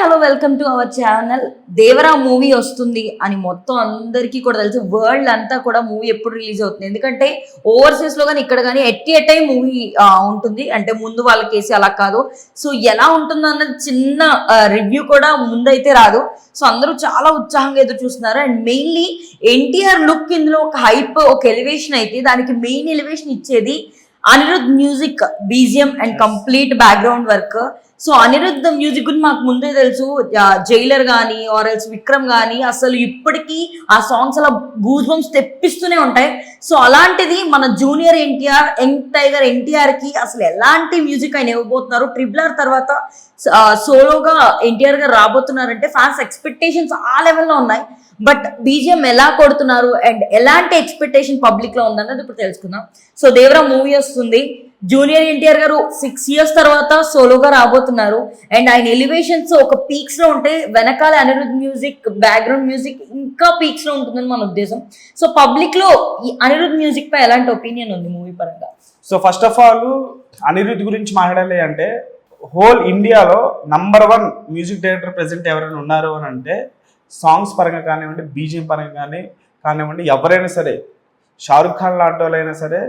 Hello welcome to our channel. Devara movie వస్తుంది అని మొత్తం అందరికీ కూడా తెలుసు. వరల్డ్ అంతా కూడా మూవీ ఎప్పుడు రిలీజ్ అవుతుంది. ఎందుకంటే ఓవర్సీస్లో కానీ ఇక్కడ కానీ ఎట్టి ఎట్ టైం మూవీ ఉంటుంది. అంటే ముందు వాళ్ళకి వేసి అలా కాదు. సో ఎలా ఉంటుందో అన్నది చిన్న రివ్యూ కూడా ముందైతే రాదు. సో అందరూ చాలా ఉత్సాహంగా ఎదురు చూస్తున్నారు. అండ్ మెయిన్లీ ఎన్టీఆర్ లుక్ ఇందులో ఒక హైప్ ఒక ఎలివేషన్ అయితే దానికి మెయిన్ ఎలివేషన్ ఇచ్చేది Anirudh music BGM and complete background work so Anirudh music గురించి మాకు ముందే తెలుసు. జైలర్ కానీ ఆర్ ఎల్స్ విక్రమ్ కానీ అసలు ఇప్పటికీ ఆ సాంగ్స్ అలా గూజ్ బంప్స్ తెప్పిస్తూనే ఉంటాయి. సో అలాంటిది మన జూనియర్ ఎన్టీఆర్ యంగ్ టైగర్ ఎన్టీఆర్కి అసలు ఎలాంటి మ్యూజిక్ ఆయన ఇవ్వబోతున్నారు. ట్రిపుల్ ఆర్ తర్వాత సోలోగా ఎన్టీఆర్ గారు రాబోతున్నారంటే ఫ్యాన్స్ ఎక్స్పెక్టేషన్స్ ఆ లెవెల్లో ఉన్నాయి. బట్ బీజిఎం ఎలా కొడుతున్నారు? అండ్ ఎలాంటి ఎక్స్పెక్టేషన్ పబ్లిక్లో ఉందన్నది ఇప్పుడు తెలుసుకుందాం. సో దేవరా మూవీ వస్తుంది. జూనియర్ ఎన్టీఆర్ గారు సిక్స్ ఇయర్స్ తర్వాత సోలోగా రాబోతున్నారు. అండ్ ఆయన ఎలివేషన్స్ ఒక పీక్స్లో ఉంటే వెనకాల అనిరుద్ మ్యూజిక్ బ్యాక్గ్రౌండ్ మ్యూజిక్ ఇంకా పీక్స్లో ఉంటుందని మన ఉద్దేశం. సో పబ్లిక్లో ఈ అనిరుద్ మ్యూజిక్ పై ఎలాంటి ఒపీనియన్ ఉంది మూవీ పరంగా? So first of all Anirudh గురించి మాట్లాడాలి అంటే హోల్ ఇండియాలో number one music director present ఎవరైనా ఉన్నారు అని అంటే సాంగ్స్ పరంగా కానివ్వండి బీజిఎం పరంగా కానీ కానివ్వండి ఎవరైనా సరే షారుఖ్ ఖాన్ లాంటి వాళ్ళైనా సరే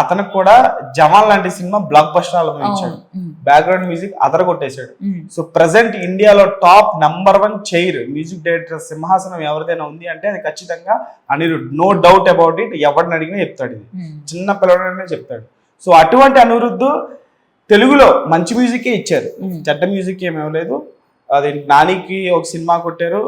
అతనికి కూడా జవాన్ లాంటి సినిమా బ్లాక్ బస్టర్ ఆల్బమ్ ఇచ్చాడు బ్యాక్గ్రౌండ్ మ్యూజిక్ అదర కొట్టేశాడు. సో ప్రజెంట్ ఇండియాలో top number one chair music director సింహాసనం ఎవరిదైనా ఉంది అంటే అది ఖచ్చితంగా Anirudh no doubt about it ఎవరిని అడిగినా చెప్తాడు ఇది. చిన్న పిల్లడనే చెప్తాడు. సో అటువంటి అనిరుద్ధ్ తెలుగులో మంచి మ్యూజికే ఇచ్చారు. చెడ్డ మ్యూజిక్ ఏమి ఇవ్వలేదు. అది నానికి ఒక సినిమా కొట్టారు.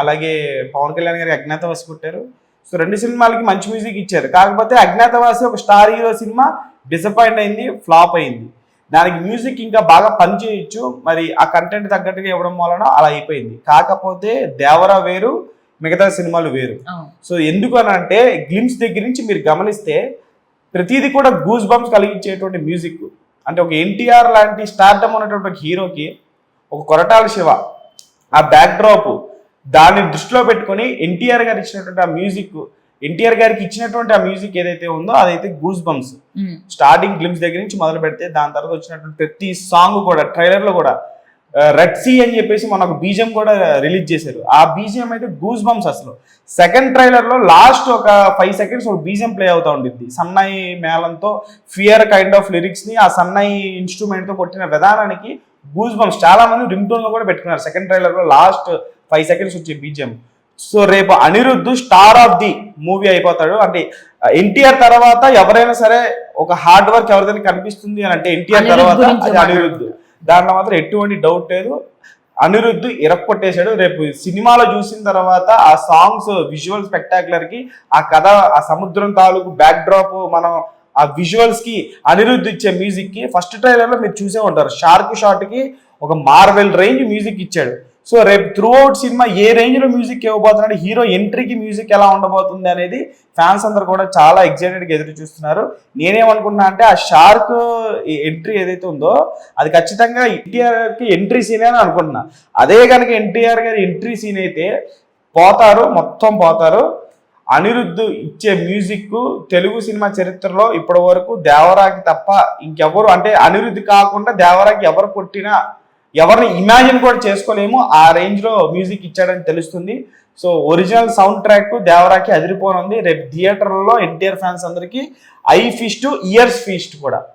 అలాగే పవన్ కళ్యాణ్ గారికి అజ్ఞాతవాసి కొట్టారు. సో రెండు సినిమాలకి మంచి మ్యూజిక్ ఇచ్చారు. కాకపోతే అజ్ఞాతవాసి ఒక స్టార్ హీరో సినిమా డిసప్పాయింట్ అయింది ఫ్లాప్ అయింది. దానికి మ్యూజిక్ ఇంకా బాగా పనిచేయచ్చు మరి ఆ కంటెంట్ తగ్గట్టుగా ఇవ్వడం వలన అలా అయిపోయింది. కాకపోతే దేవరా వేరు మిగతా సినిమాలు వేరు. సో ఎందుకు అని అంటే గ్లిమ్స్ దగ్గర నుంచి మీరు గమనిస్తే ప్రతిదీ కూడా గూస్ బంప్స్ కలిగించేటువంటి మ్యూజిక్ అంటే ఒక ఎన్టీఆర్ లాంటి స్టార్డమ్ ఉన్నటువంటి ఒక హీరోకి ఒక కొరటాల శివ ఆ బ్యాక్ డ్రాప్ దాన్ని దృష్టిలో పెట్టుకొని ఎన్టీఆర్ గారు ఇచ్చినటువంటి ఆ మ్యూజిక్ ఎన్టీఆర్ గారికి ఇచ్చినటువంటి ఆ మ్యూజిక్ ఏదైతే ఉందో అదైతే గూస్ బంప్స్ స్టార్టింగ్ గ్లిమ్స్ దగ్గర నుంచి మొదలు పెడితే దాని తర్వాత వచ్చినటువంటి ప్రతి సాంగ్ కూడా ట్రైలర్లో కూడా రెడ్ సీ అని చెప్పేసి మన ఒక బీజియం కూడా రిలీజ్ చేశారు. ఆ బీజియం అయితే గూస్ బంప్స్ అసలు. సెకండ్ ట్రైలర్లో లాస్ట్ ఒక ఫైవ్ సెకండ్స్ ఒక బీజియం ప్లే అవుతా ఉండిద్ది. సన్నాయి మేళంతో ఫియర్ కైండ్ ఆఫ్ లిరిక్స్ని ఆ సన్నాయి ఇన్స్ట్రుమెంట్తో కొట్టిన విధానానికి గూస్ బంప్స్ చాలా మంది రింగ్ టోన్లో కూడా పెట్టుకున్నారు. సెకండ్ ట్రైలర్లో లాస్ట్ ఫైవ్ సెకండ్స్ వచ్చే బీజియం. సో రేపు Anirudh star of the movie అయిపోతాడు. అంటే ఎన్టీఆర్ తర్వాత ఎవరైనా సరే ఒక హార్డ్ వర్క్ ఎవరిదైనా కనిపిస్తుంది అని అంటే ఎన్టీఆర్ తర్వాత అది అనిరుద్ధ్. దాంట్లో మాత్రం ఎటువంటి డౌట్ లేదు. అనిరుద్ధ్ ఇరక్కొట్టేశాడు. రేపు సినిమాలో చూసిన తర్వాత ఆ సాంగ్స్ విజువల్ స్పెక్టాకులర్కి ఆ కథ ఆ సముద్రం తాలూకు బ్యాక్ డ్రాప్ మనం ఆ విజువల్స్కి అనిరుద్ధ్ ఇచ్చే మ్యూజిక్కి ఫస్ట్ ట్రైలర్లో మీరు చూసే ఉంటారు. షార్క్ షాట్కి ఒక మార్వెల్ రేంజ్ మ్యూజిక్ ఇచ్చాడు. సో రేపు త్రూ అవుట్ సినిమా ఏ రేంజ్లో మ్యూజిక్ ఇవ్వబోతున్నాడు హీరో ఎంట్రీకి మ్యూజిక్ ఎలా ఉండబోతుంది అనేది ఫ్యాన్స్ అందరు కూడా చాలా ఎక్సైటెడ్గా ఎదురు చూస్తున్నారు. నేనేమనుకున్నా అంటే ఆ షార్క్ ఎంట్రీ ఏదైతే ఉందో అది ఖచ్చితంగా ఎన్టీఆర్కి ఎంట్రీ సీనే అని అనుకుంటున్నా. అదే కనుక ఎన్టీఆర్ గారి ఎంట్రీ సీన్ అయితే పోతారు మొత్తం పోతారు. అనిరుద్ధ్ ఇచ్చే మ్యూజిక్ తెలుగు సినిమా చరిత్రలో ఇప్పటి వరకు దేవరాకి తప్ప ఇంకెవరు అంటే అనిరుద్ధ్ కాకుండా దేవరాకి ఎవరు కొట్టినా ఎవరిని ఇమాజిన్ కూడా చేసుకోలేము. ఆ రేంజ్లో మ్యూజిక్ ఇచ్చాడని తెలుస్తుంది. సో ఒరిజినల్ సౌండ్ ట్రాక్ దేవరాకి అదిరిపోనుంది. రేపు థియేటర్లో ఎన్టీఆర్ ఫ్యాన్స్ అందరికీ ఐ ఫీస్ట్ ఇయర్స్ ఫీస్ట్ కూడా.